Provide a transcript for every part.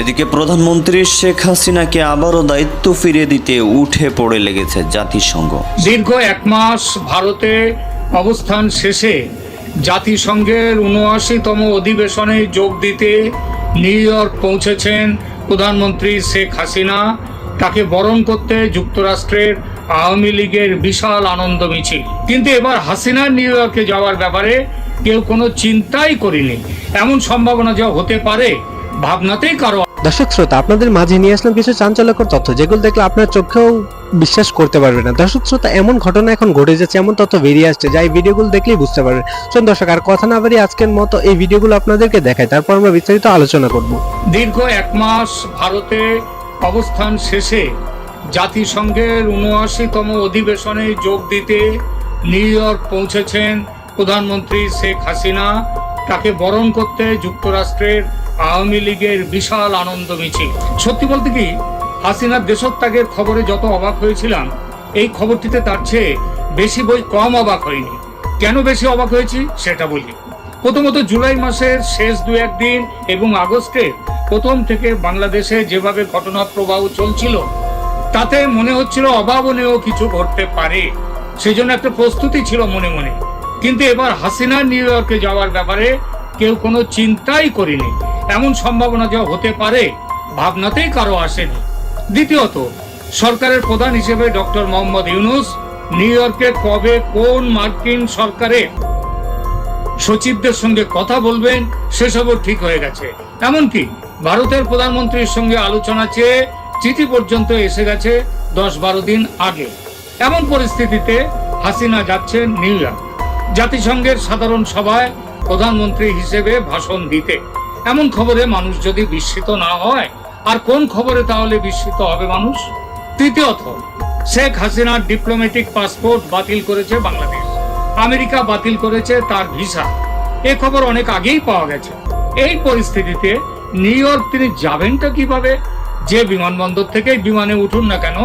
এদিকে প্রধানমন্ত্রী শেখ হাসিনাকে আবারও দায়িত্ব ফিরিয়ে দিতে উঠে পড়ে লেগেছে জাতিসংঘ। দীর্ঘ এক মাস ভারতে অবস্থান শেষে জাতিসংঘের উনআশিতম অধিবেশনে যোগ দিতে নিউ ইয়র্ক পৌঁছেছেন প্রধানমন্ত্রী শেখ হাসিনা। তাকে বরণ করতে যুক্তরাষ্ট্রের আওয়ামী লীগের বিশাল আনন্দ মিছিল। কিন্তু এবার হাসিনা নিউ ইয়র্কে যাওয়ার ব্যাপারে কেউ কোনো চিন্তাই করেনি। এমন সম্ভাবনা যা হতে পারে ভাবনাতেই কারও। দর্শক শ্রোতা আপনাদের মাঝে নিয়ে আসলাম কিছু চাঞ্চল্যকর তথ্য যেগুলো দেখলে আপনার চোখেও বিশ্বাস করতে পারবে না। দর্শক শ্রোতা এমন ঘটনা এখন ঘটে যাচ্ছে এমন তথ্য বেরিয়ে আসছে যা এই ভিডিওগুলো দেখলেই বুঝতে পারবেন শোন দর্শক আর কথা না বাড়িয়ে আজকের মতো এই ভিডিওগুলো আপনাদেরকে দেখায় তারপর আমরা বিস্তারিত আলোচনা করব। দীর্ঘ এক মাস ভারতে অবস্থান শেষে জাতিসংঘের উনআশিতম অধিবেশনে যোগ দিতে নিউ ইয়র্ক পৌঁছেছেন প্রধানমন্ত্রী শেখ হাসিনা। তাকে বরণ করতে যুক্তরাষ্ট্রের আওয়ামী লীগের বিশাল আনন্দ মিছিল। সত্যি বলতে কি, হাসিনার দেশত্যাগের খবরে যত অবাক হয়েছিলাম, এই খবরটিতে তার চেয়ে বেশি বই কম অবাক হয়নি। কেন বেশি অবাক হয়েছি, সেটা বলি। প্রথমত জুলাই মাসের শেষ দু একদিন এবং আগস্টে প্রথম থেকে বাংলাদেশে যেভাবে ঘটনা প্রবাহ চলছিল, তাতে মনে হচ্ছিল অভাবনীয় কিছু ঘটতে পারে। সেজন্য একটা প্রস্তুতি ছিল মনে মনে। কিন্তু এবার হাসিনা নিউ ইয়র্কে যাওয়ার ব্যাপারে কেউ কোনো চিন্তাই করেনি। এমন সম্ভাবনা যে হতে পারে, ভাবনাতেই কারও আসেনি। দ্বিতীয়ত, সরকারের প্রধান হিসেবে ডক্টর মোহাম্মদ ইউনুস নিউ ইয়র্কে কবে কোন মার্কিন সরকারের সচিবদের সঙ্গে কথা বলবেন, সেসবও ঠিক হয়ে গেছে। এমনকি ভারতের প্রধানমন্ত্রীর সঙ্গে আলোচনা চেয়ে চিঠি পর্যন্ত এসে গেছে দশ বারো দিন আগে। এমন পরিস্থিতিতে হাসিনা যাচ্ছেন নিউ ইয়র্ক। জাতিসংঘের সাধারণ সভায় প্রধানমন্ত্রী হিসেবে ভাষণ দিতে। এমন খবরে মানুষ যদি বিস্মিত না হয়, আর কোন খবরে তাহলে বিস্মিত হবে মানুষ? তৃতীয়ত, শেখ হাসিনার ডিপ্লোম্যাটিক পাসপোর্ট বাতিল করেছে বাংলাদেশ। আমেরিকা বাতিল করেছে তার ভিসা। এ খবর অনেক আগেই পাওয়া গেছে। এই পরিস্থিতিতে নিউ ইয়র্ক তিনি যাবেনটা কীভাবে? যে বিমানবন্দর থেকে বিমানে উঠুন না কেন,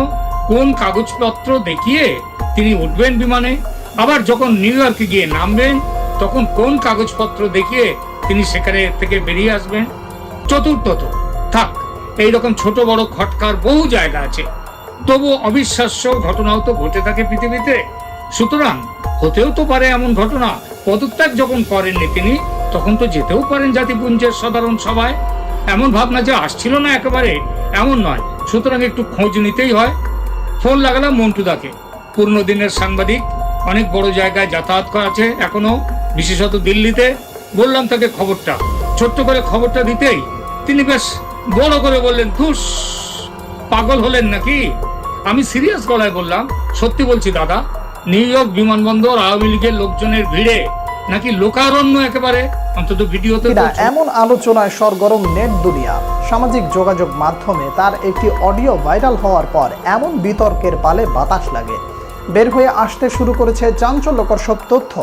কোন কাগজপত্র দেখিয়ে তিনি উঠবেন বিমানে? আবার যখন নিউ ইয়র্কে গিয়ে নামবেন, তখন কোন কাগজপত্র দেখিয়ে তিনি সেখানে থেকে বেরিয়ে আসবেন। চতুর্থত থাক, এইরকম ছোট বড় খটকার বহু জায়গা আছে। তবু অবিশ্বাস্য ঘটনাও তো ঘটে থাকে পৃথিবীতে। সুতরাং হতেও তো পারে এমন ঘটনা। পদত্যাগ যখন করেননি তিনি, তখন তো যেতেও পারেন জাতিপুঞ্জের সাধারণ সভায়। এমন ভাবনা যে আসছিল না একেবারে, এমন নয়। সুতরাং একটু খোঁজ নিতেই হয়। ফোন লাগালাম মন্টুদাকে পুরনো দিনের সাংবাদিক, অনেক বড় জায়গায় যাতায়াত করা আছে এখনও, বিশেষত দিল্লিতে। বললাম তাকে খবরটা। ছোট্ট করে খবরটা দিতেই তিনি বেশ বড় করে বললেন ধুস পাগল হলেন নাকি? আমি সিরিয়াস গলায় বললাম সত্যি বলছি দাদা নিউ ইয়র্ক বিমানবন্দর আওয়ামী লীগের লোকজনের ভিড়ে নাকি লোকারণ্য একেবারে? অন্তত ভিডিওতে এমন আলোচনায় সরগরম নেট দুনিয়া সামাজিক যোগাযোগ মাধ্যমে তার একটি অডিও ভাইরাল হওয়ার পর এমন বিতর্কের পালে বাতাস লাগে। বের হয়ে আসতে শুরু করেছে চাঞ্চল্যকর সব তথ্য।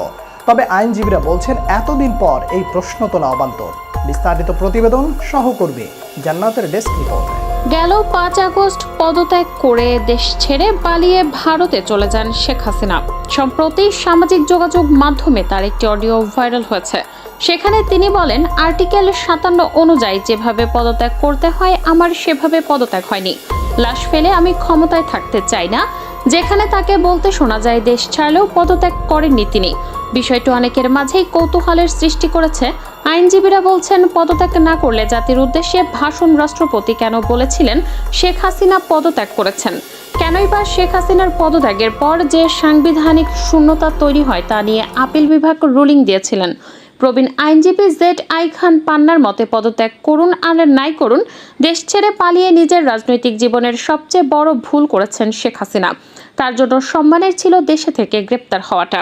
তবে আইনজীবীরা বলছেন, এতদিন পর এই প্রশ্ন তোলা অবান্তর। বিস্তারিত প্রতিবেদন সহকর্মী জান্নাতের ডেস্ক রিপোর্ট। গেল পাঁচ আগস্ট, পদত্যাগ করে দেশ ছেড়ে পালিয়ে ভারতে চলে যান শেখ হাসিনা। সম্প্রতি সামাজিক যোগাযোগ মাধ্যমে তার একটি অডিও ভাইরাল হয়েছে। সেখানে তিনি বলেন, আর্টিকেল সাতান্ন অনুযায়ী যেভাবে পদত্যাগ করতে হয়, আমার সেভাবে পদত্যাগ হয়নি। লাশ ফেলে আমি ক্ষমতায় থাকতে চাই না। যেখানে তাকে বলতে শোনা যায়, দেশ ছাড়লেও পদত্যাগ করেননি তিনি। বিষয়টি অনেকের মাঝেই কৌতূহলের সৃষ্টি করেছে। আইনজীবীরা বলছেন, পদত্যাগ না করলে জাতির উদ্দেশ্যে ভাষণ রাষ্ট্রপতি কেন বলেছিলেন, শেখ হাসিনা পদত্যাগ করেছেন। কেনই বা শেখ হাসিনার পদত্যাগের পর যে সাংবিধানিক শূন্যতা তৈরি হয় তা নিয়ে আপিল বিভাগ রুলিং দিয়েছিলেন। প্রবীণ আইনজীবী জেড আই খান পান্নার মতে পদত্যাগ করুন আর নাই করুন, দেশ ছেড়ে পালিয়ে নিজের রাজনৈতিক জীবনের সবচেয়ে বড় ভুল করেছেন শেখ হাসিনা। তার জন্য সম্মানের ছিল দেশে থেকে গ্রেপ্তার হওয়াটা।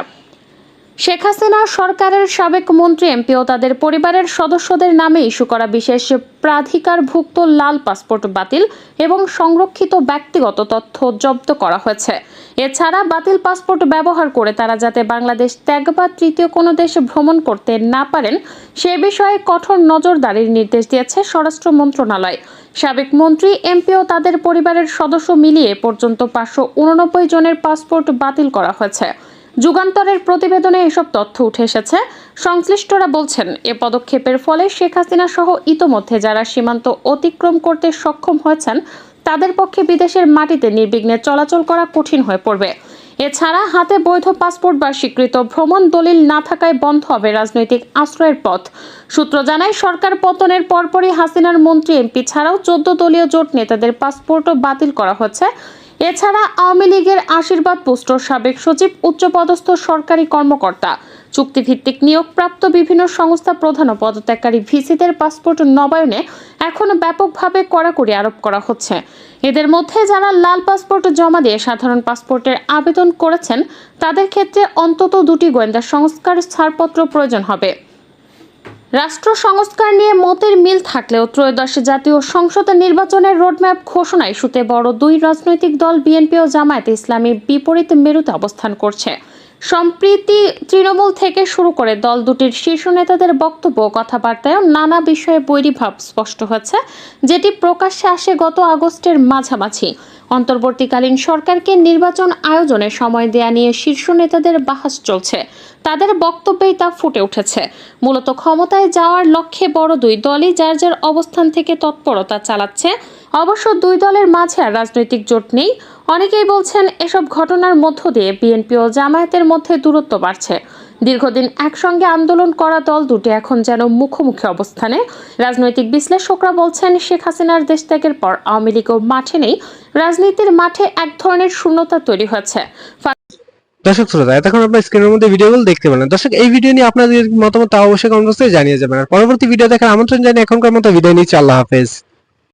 শেখ হাসিনা সরকারের সাবেক মন্ত্রী এমপি ও তাদের পরিবারের সদস্যদের নামে ইস্যু করা বিশেষ প্রাধিকারভুক্ত লাল পাসপোর্ট বাতিল এবং সংরক্ষিত ব্যক্তিগত তথ্য জব্দ করা হয়েছে। এছাড়া বাতিল পাসপোর্ট ব্যবহার করে তারা যাতে বাংলাদেশ ত্যাগ বা তৃতীয় কোনো দেশে ভ্রমণ করতে না পারেন, সে বিষয়ে কঠোর নজরদারির নির্দেশ দিয়েছে স্বরাষ্ট্র মন্ত্রণালয়। সাবেক মন্ত্রী এমপি ও তাদের পরিবারের সদস্য মিলিয়ে পর্যন্ত পাঁচশো উননব্বই জনের পাসপোর্ট বাতিল করা হয়েছে। যুগান্তরের প্রতিবেদনে এসব তথ্য উঠে এসেছে। সংশ্লিষ্টরা বলছেন, এ পদক্ষেপের ফলে শেখ হাসিনা সহ ইতোমধ্যে যারা সীমান্ত অতিক্রম করতে সক্ষম হয়েছেন, তাদের পক্ষে বিদেশের মাটিতে নির্বিঘ্নে চলাচল করা কঠিন হয়ে পড়বে। এছাড়া হাতে বৈধ পাসপোর্ট বা স্বীকৃত ভ্রমণ দলিল না থাকায় বন্ধ হবে রাজনৈতিক আশ্রয়ের পথ। সূত্র জানায়, সরকার পতনের পরপরই হাসিনার মন্ত্রী এমপি ছাড়াও চোদ্দ দলীয় জোট নেতাদের পাসপোর্টও বাতিল করা হচ্ছে। এছাড়া আওয়ামী লীগের আশীর্বাদ পুষ্টর সাবেক সচিব, উচ্চপদস্থ সরকারি কর্মকর্তা। চুক্তিভিত্তিক নিয়োগপ্রাপ্ত বিভিন্ন সংস্থা প্রধান ও পদত্যাগকারী ভিসিদের পাসপোর্ট নবায়নে এখনও ব্যাপকভাবে কড়াকড়ি আরোপ করা হচ্ছে। এদের মধ্যে যারা লাল পাসপোর্ট জমা দিয়ে সাধারণ পাসপোর্টের আবেদন করেছেন, তাদের ক্ষেত্রে অন্তত দুটি গোয়েন্দা সংস্কার ছাড়পত্র প্রয়োজন হবে। রাষ্ট্র সংস্কার নিয়ে মতের মিল থাকলেও ত্রয়োদশ জাতীয় সংসদের নির্বাচনের রোডম্যাপ ঘোষণায় ইস্যুতে বড় দুই রাজনৈতিক দল বিএনপি ও জামায়াত ইসলামী বিপরীত মেরুতে অবস্থান করছে। সম্প্রীতি তৃণমূল থেকে শুরু করে দল দুটির শীর্ষ নেতাদের বক্তব্য কথাবার্তায় নানা বিষয়ে বৈরিভাব স্পষ্ট হচ্ছে যেটি প্রকাশ্যে আসে গত আগস্টের মাঝামাঝি। অন্তর্বর্তীকালীন সরকারকে নির্বাচন আয়োজনে সময় দেয়া নিয়ে শীর্ষ নেতাদের বাহাস চলছে। তাদের বক্তব্যেই তা ফুটে উঠেছে। মূলত ক্ষমতায় যাওয়ার লক্ষ্যে বড় দুই দলই যার যার অবস্থান থেকে তৎপরতা চালাচ্ছে। অবশ্য দুই দলের মাঝে আর রাজনৈতিক জোট নেই। অনেকেই বলছেন এসব ঘটনার মধ্য দিয়ে বিএনপি ও জামায়াতের মধ্যে দূরত্ব বাড়ছে। দীর্ঘদিন একসঙ্গে আন্দোলন করা দল দুটি এখন যেন মুখোমুখি অবস্থানে। রাজনৈতিক বিশ্লেষকরা বলছেন শেখ হাসিনার দেশ ত্যাগের পর আওয়ামী লীগও মাঠে নেই। রাজনীতির মাঠে এক ধরনের শূন্যতা তৈরি হয়েছে। দর্শক শ্রোতা, এতক্ষণ আপনার স্ক্রিনের মধ্যে ভিডিওগুলো দেখতে পেলেন দর্শক, এই ভিডিও নিয়ে আপনাদের মতামত অবশ্যই কমেন্ট বক্সে জানিয়ে যাবেন। আর পরবর্তী ভিডিও দেখার আমন্ত্রণ জানিয়ে এখনকার মতো ভিডিও নিচ্ছি। আল্লাহ হাফেজ।